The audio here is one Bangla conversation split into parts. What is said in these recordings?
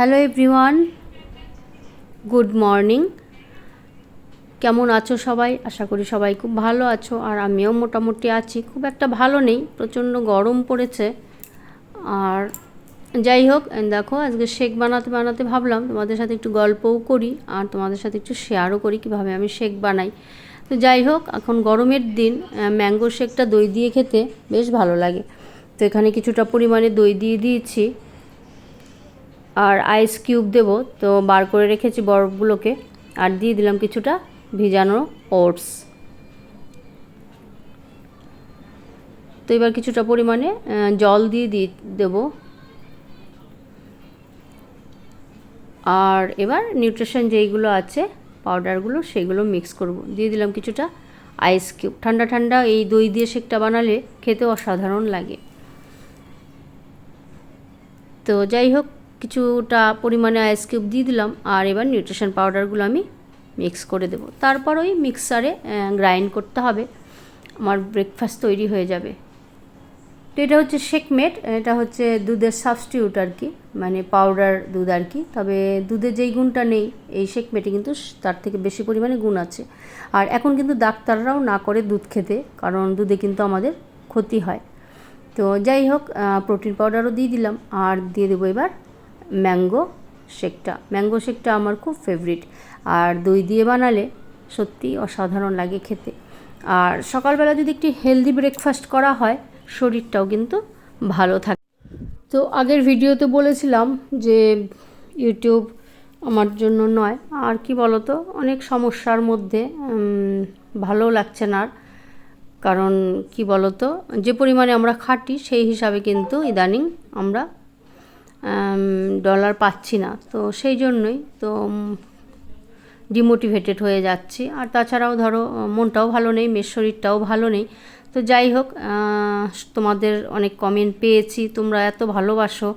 হ্যালো এভরিওয়ান গুড মর্নিং কেমন আছো সবাই? আশা করি সবাই খুব ভালো আছো, আর আমিও মোটামুটি আছি। খুব একটা ভালো নেই, প্রচণ্ড গরম পড়েছে। আর যাই হোক দেখো, আজকে শেক বানাতে বানাতে ভাবলাম, তোমাদের সাথে একটু গল্পও করি, আর তোমাদের সাথে একটু শেয়ারও করি, কীভাবে আমি শেক বানাই। তো যাই হোক, এখন গরমের দিন ম্যাঙ্গো শেকটা দই দিয়ে খেতে বেশ ভালো লাগে। তো এখানে কিছুটা পরিমাণে দই দিয়ে দিয়েছি। আর আইস কিউব দেবো। তো বার করে রেখেছি বরফগুলোকে। আর দিয়ে দিলাম কিছুটা ভিজানো ওটস তো এবার কিছুটা পরিমাণে জল দিয়ে দিয়ে দেবো। আর এবার নিউট্রিশন যেইগুলো আছে পাউডারগুলো সেগুলো মিক্স করব। দিয়ে দিলাম কিছুটা আইস কিউব ঠান্ডা ঠান্ডা এই দই দিয়ে শেকটা বানালে খেতে অসাধারণ লাগে। তো যাই হোক কিছুটা পরিমাণে আইস কিউব দিয়ে দিলাম আর এবার নিউট্রিশন পাউডারগুলো আমি মিক্স করে দেব। তারপর ওই মিক্সারে গ্রাইন্ড করতে হবে। আমার ব্রেকফাস্ট তৈরি হয়ে যাবে। তো এটা হচ্ছে শেকমেট এটা হচ্ছে দুধের সাবস্টিউট আর কি মানে পাউডার দুধ আর কি। তবে দুধে যেই গুণটা নেই, এই শেকমেটে কিন্তু তার থেকে বেশি পরিমাণে গুণ আছে। আর এখন কিন্তু ডাক্তাররাও না করে দুধ খেতে, কারণ দুধে কিন্তু আমাদের ক্ষতি হয়। তো যাই হোক প্রোটিন পাউডারও দিয়ে দিলাম, আর দিয়ে দেবো এবার ম্যাঙ্গো শেকটা। ম্যাঙ্গো শেকটা আমার খুব ফেভারিট আর দই দিয়ে বানালে সত্যি অসাধারণ লাগে খেতে। আর সকালবেলা যদি একটি হেলদি ব্রেকফাস্ট করা হয়, শরীরটাও কিন্তু ভালো থাকে তো আগের ভিডিওতে বলেছিলাম যে ইউটিউব আমার জন্য নয়। আর কি বলতো, অনেক সমস্যার মধ্যে ভালো লাগছে না আর। কারণ কি বলতো, যে পরিমাণে আমরা খাটি, সেই হিসাবে কিন্তু ইদানিং আমরা ডলার পাচ্ছি না। তো সেই জন্যই তো ডিমোটিভেটেড হয়ে যাচ্ছি। আর তাছাড়াও ধরো মনটাও ভালো নেই মেয়ের শরীরটাও ভালো নেই। তো যাই হোক তোমাদের অনেক কমেন্ট পেয়েছি, তোমরা এত ভালোবাসো।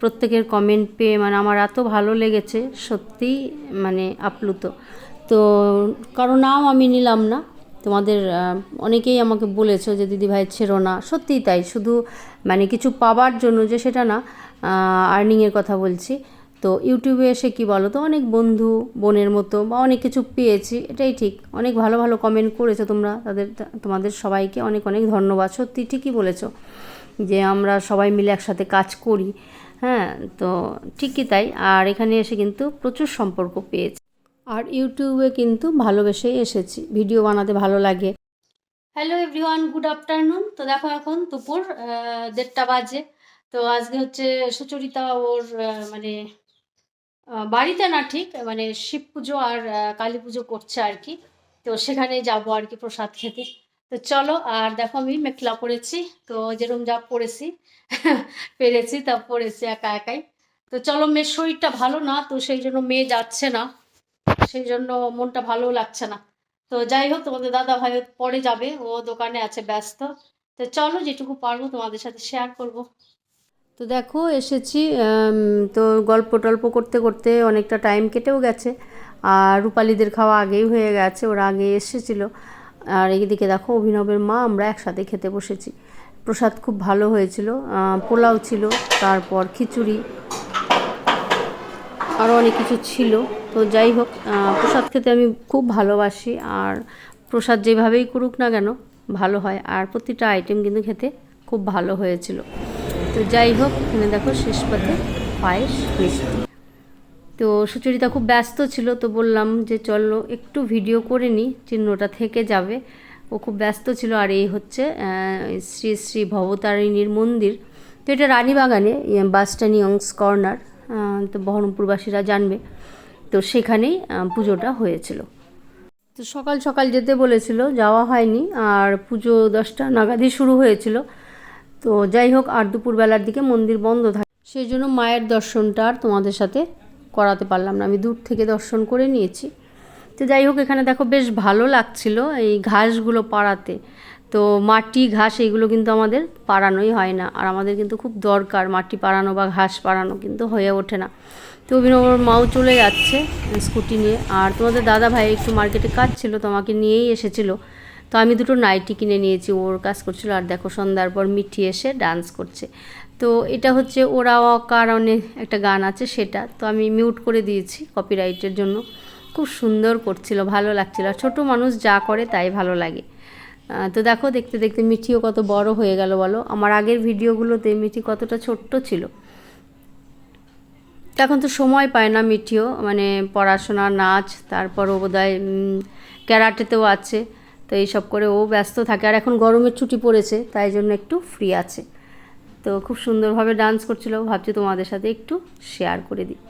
প্রত্যেকের কমেন্ট পেয়ে মানে আমার এত ভালো লেগেছে, সত্যিই মানে আপ্লুত। তো কারও নাম আমি নিলাম না। তোমাদের অনেকেই আমাকে বলেছ যে, দিদি ভাই, ছেড়ো না। সত্যিই তাই। শুধু মানে কিছু পাবার জন্য যে সেটা না আর্নিংয়ের কথা বলছি। তো ইউটিউবে এসে কি বলো তো, অনেক বন্ধু, বোনের মতো বা অনেক কিছু পেয়েছি, এটাই ঠিক। অনেক ভালো ভালো কমেন্ট করেছ তোমরা। তাদের, তোমাদের সবাইকে অনেক অনেক ধন্যবাদ। সত্যি ঠিকই বলেছ যে আমরা সবাই মিলে একসাথে কাজ করি। হ্যাঁ তো ঠিকই তাই। আর এখানে এসে কিন্তু প্রচুর সম্পর্ক পেয়েছি। আর ইউটিউবে কিন্তু ভালোবেসেই এসেছি। ভিডিও বানাতে ভালো লাগে। হ্যালো এভরিওয়ান গুড আফটারনুন তো দেখো এখন দুপুর দেড়টা বাজে। তো আজকে হচ্ছে সুচরিতা ওর মানে বাড়িতে না ঠিক মানে শিব পুজো আর কালী পুজো করছে আর কি। তো সেখানে যাব আর কি প্রসাদ খেতে। তো চলো, আর দেখো আমি মেখলা পরেছি। তো যেরকম যা পড়েছি পেরেছি তা পড়েছি একা একাই। তো চলো, মেয়ের শরীরটা ভালো না, তো সেই জন্য মেয়ে যাচ্ছে না। সেই জন্য মনটা ভালো লাগছে না। তো যাই হোক, তোমাদের দাদা ভাই পরে যাবে, ও দোকানে আছে, ব্যস্ত। তো চলো, যেটুকু পারব তোমাদের সাথে শেয়ার করব। তো দেখো, এসেছি তো গল্প টল্প করতে করতে অনেকটা টাইম কেটেও গেছে। আর রূপালীদের খাওয়া আগেই হয়ে গেছে, ওরা আগে এসেছিল। আর এইদিকে দেখো, অভিনবের মা, আমরা একসাথে খেতে বসেছি। প্রসাদ খুব ভালো হয়েছিল পোলাও ছিল, তারপর খিচুড়ি আরও অনেক কিছু ছিল। তো যাই হোক প্রসাদ খেতে আমি খুব ভালোবাসি। আর প্রসাদ যেভাবেই করুক না কেন, ভালো হয়। আর প্রতিটা আইটেম কিন্তু খেতে খুব ভালো হয়েছিল। তো যাই হোক, এখানে দেখো শেষ পাতে পায়েস মিষ্টি। তো সুচরিতা খুব ব্যস্ত ছিল, তো বললাম যে চলো একটু ভিডিও করে নিই চিহ্নটা থেকে যাবে। ও খুব ব্যস্ত ছিল, আর এই হচ্ছে শ্রী শ্রী ভবতারিণীর মন্দির। তো এটা রানীবাগানে বাস্টানিয়ংস কর্নার তো বহরমপুরবাসীরা জানবে। তো সেখানেই পুজোটা হয়েছিল। তো সকাল সকাল যেতে বলেছিল, যাওয়া হয়নি, আর পুজো দশটা নাগাদই শুরু হয়েছিল। তো যাই হোক, আর দুপুরবেলার দিকে মন্দির বন্ধ থাকে। সেই জন্য মায়ের দর্শনটা আর তোমাদের সাথে করাতে পারলাম না। আমি দূর থেকে দর্শন করে নিয়েছি। তো যাই হোক, এখানে দেখো বেশ ভালো লাগছিল এই ঘাসগুলো পাড়াতে। তো মাটি, ঘাস এইগুলো কিন্তু আমাদের পাড়ানোই হয় না। আর আমাদের কিন্তু খুব দরকার মাটি পাড়ানো বা ঘাস পাড়ানো, কিন্তু হয়ে ওঠে না। তো অভিনবর মাও চলে যাচ্ছে স্কুটি নিয়ে। আর তোমাদের দাদা ভাই একটু মার্কেটে কাজ ছিল, তো আমাকে নিয়েই এসেছিল। তো আমি দুটো নাইটি কিনে নিয়েছি, ওর কাজ করছিল, আর দেখো সন্ধ্যার পর মিঠি এসে ডান্স করছে। তো এটা হচ্ছে ওরা কারণে একটা গান আছে সেটা, তো আমি মিউট করে দিয়েছি কপিরাইটের জন্য। খুব সুন্দর করছিল, ভালো লাগছিল। আর ছোটো মানুষ যা করে তাই ভালো লাগে। তো দেখো, দেখতে দেখতে মিঠিও কত বড় হয়ে গেল, বলো। আমার আগের ভিডিওগুলোতে মিঠি কতটা ছোট্ট ছিল। এখন তো সময় পায় না মিঠিও মানে পড়াশোনা, নাচ, তারপর বোধহয় ক্যারাটেতেও আছে। তো এইসব করে ও ব্যস্ত থাকে। আর এখন গরমের ছুটি পড়েছে, তাই জন্য একটু ফ্রি আছে। তো খুব সুন্দরভাবে ডান্স করছিল। ভাবছি তোমাদের সাথে একটু শেয়ার করে দিই।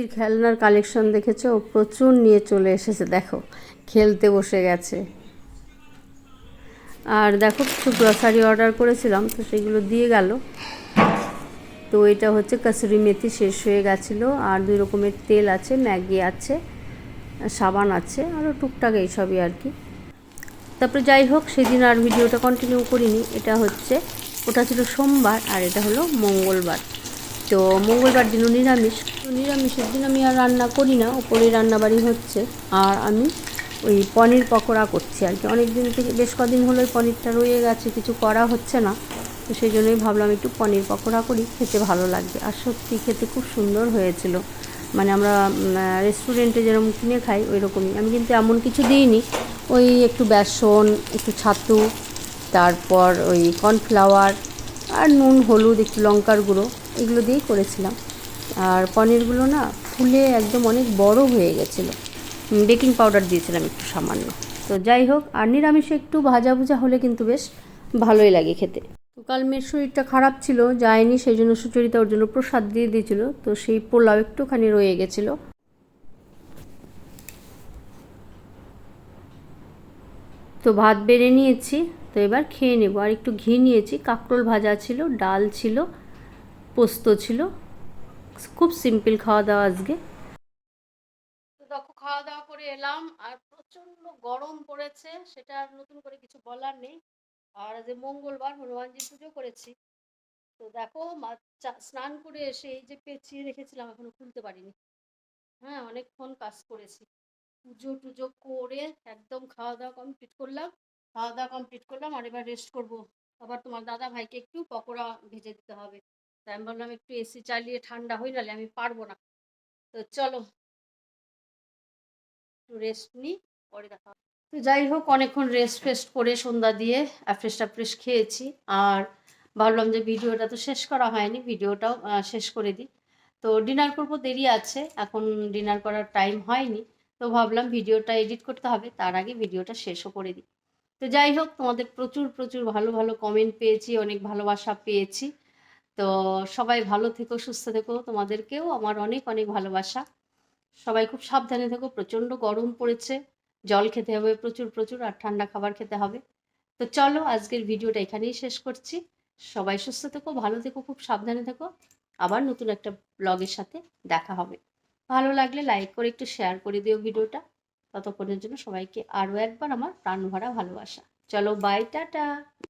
মিচির খেলনার কালেকশন দেখেছ? প্রচুর নিয়ে চলে এসেছে, দেখো। খেলতে বসে গেছে। আর দেখো, কিছু গ্রসারি অর্ডার করেছিলাম, তো সেগুলো দিয়ে গেল। তো এটা হচ্ছে কাসুরি মেথি, শেষ হয়ে গেছিল। আর দুই রকমের তেল আছে, ম্যাগি আছে, সাবান আছে আরও টুকটাক এইসবই আর কি। তারপরে যাই হোক, সেদিন আর ভিডিওটা কন্টিনিউ করিনি। এটা হচ্ছে, ওটা ছিল সোমবার, আর এটা হলো মঙ্গলবার। তো মঙ্গলবার দিনও নিরামিষ। তো নিরামিষের দিন আমি আর রান্না করি না, ওপরে রান্নাবাড়ি হচ্ছে। আর আমি ওই পনির পকোড়া করছি আর কি। অনেক দিন থেকে বেশ কদিন হলো পনিরটা রয়ে গেছে, কিছু করা হচ্ছে না। তো সেই জন্যই ভাবলাম একটু পনির পকোড়া করি, খেতে ভালো লাগবে। আর সত্যি খেতে খুব সুন্দর হয়েছিল। মানে আমরা রেস্টুরেন্টে যেরকম কিনে খাই ওই রকমই আমি কিন্তু এমন কিছু দিইনি। ওই একটু বেসন, একটু ছাতু, তারপর ওই কর্নফ্লাওয়ার আর নুন, হলুদ, একটু লঙ্কার গুঁড়ো, এগুলো দিয়েই করেছিলাম। আর পনিরগুলো না ফুলে একদম অনেক বড় হয়ে গেছিল। বেকিং পাউডার দিয়েছিলাম একটু সামান্য। তো যাই হোক, আর নিরামিষে একটু ভাজা ভুজা হলে কিন্তু বেশ ভালোই লাগে খেতে। তো কাল মেয়ের শরীরটা খারাপ ছিল, যায়নি, সেই জন্য সুচরিতা ওর জন্য প্রসাদ দিয়ে দিয়েছিল। তো সেই পোলাও একটুখানি রয়ে গেছিল। তো ভাত বেড়ে নিয়েছি। তো এবার খেয়ে নেব। আর একটু ঘি নিয়েছি। কাঁকরোল ভাজা ছিল, ডাল ছিল, পোস্ত ছিল। খুব সিম্পল খাওয়া দাওয়া আজকে। খাওয়া দাওয়া করে এলাম। আর প্রচণ্ড গরম পড়েছে, সেটা আর নতুন করে কিছু বলার নেই। আর যে মঙ্গলবার হনুমানজি পুজো করেছি। তো দেখো স্নান করে এসে এই যে পেঁচিয়ে রেখেছিলাম, এখনও খুলতে পারিনি। হ্যাঁ অনেকক্ষণ কাজ করেছি। পুজো টুজো করে একদম খাওয়া দাওয়া কমপ্লিট করলাম। খাওয়া দাওয়া কমপ্লিট করলাম, আর এবার রেস্ট করব। আবার তোমার দাদা ভাইকে একটু পকোড়া ভেজে দিতে হবে। তাই আমি বললাম একটু এসি চালিয়ে ঠান্ডা হয়ে নালে আমি পারব না। তো চলো, একটু রেস্ট নিই, পরে দেখা। তো যাই হোক, অনেকক্ষণ রেস্ট ফেস্ট করে সন্ধ্যা দিয়ে অ্যাফ্রেশ ট্যাফ্রেশ খেয়েছি। আর ভাবলাম যে ভিডিওটা তো শেষ করা হয়নি, ভিডিওটাও শেষ করে দিই। তো ডিনার করব, দেরি আছে, এখন ডিনার করার টাইম হয়নি। তো ভাবলাম ভিডিওটা এডিট করতে হবে, তার আগে ভিডিওটা শেষও করে দিই। তো যাই হোক, তোমাদের প্রচুর প্রচুর ভালো ভালো কমেন্ট পেয়েছি, অনেক ভালোবাসা পেয়েছি। তো সবাই ভালো থেকো, সুস্থ থেকো। তোমাদেরকেও আমার অনেক অনেক ভালোবাসা। সবাই খুব সাবধানে থেকো, প্রচণ্ড গরম পড়েছে। জল খেতে হবে প্রচুর প্রচুর, আর ঠান্ডা খাবার খেতে হবে। তো চলো, আজকের ভিডিওটা এখানেই শেষ করছি। সবাই সুস্থ থেকো, ভালো থেকো, খুব সাবধানে থেকো। আবার নতুন একটা ব্লগের সাথে দেখা হবে। ভালো লাগলে লাইক করে, একটু শেয়ার করে দিও ভিডিওটা। ততক্ষণের জন্য সবাইকে আরও একবার আমার প্রাণ ভরা ভালোবাসা। চলো বাই টাটা।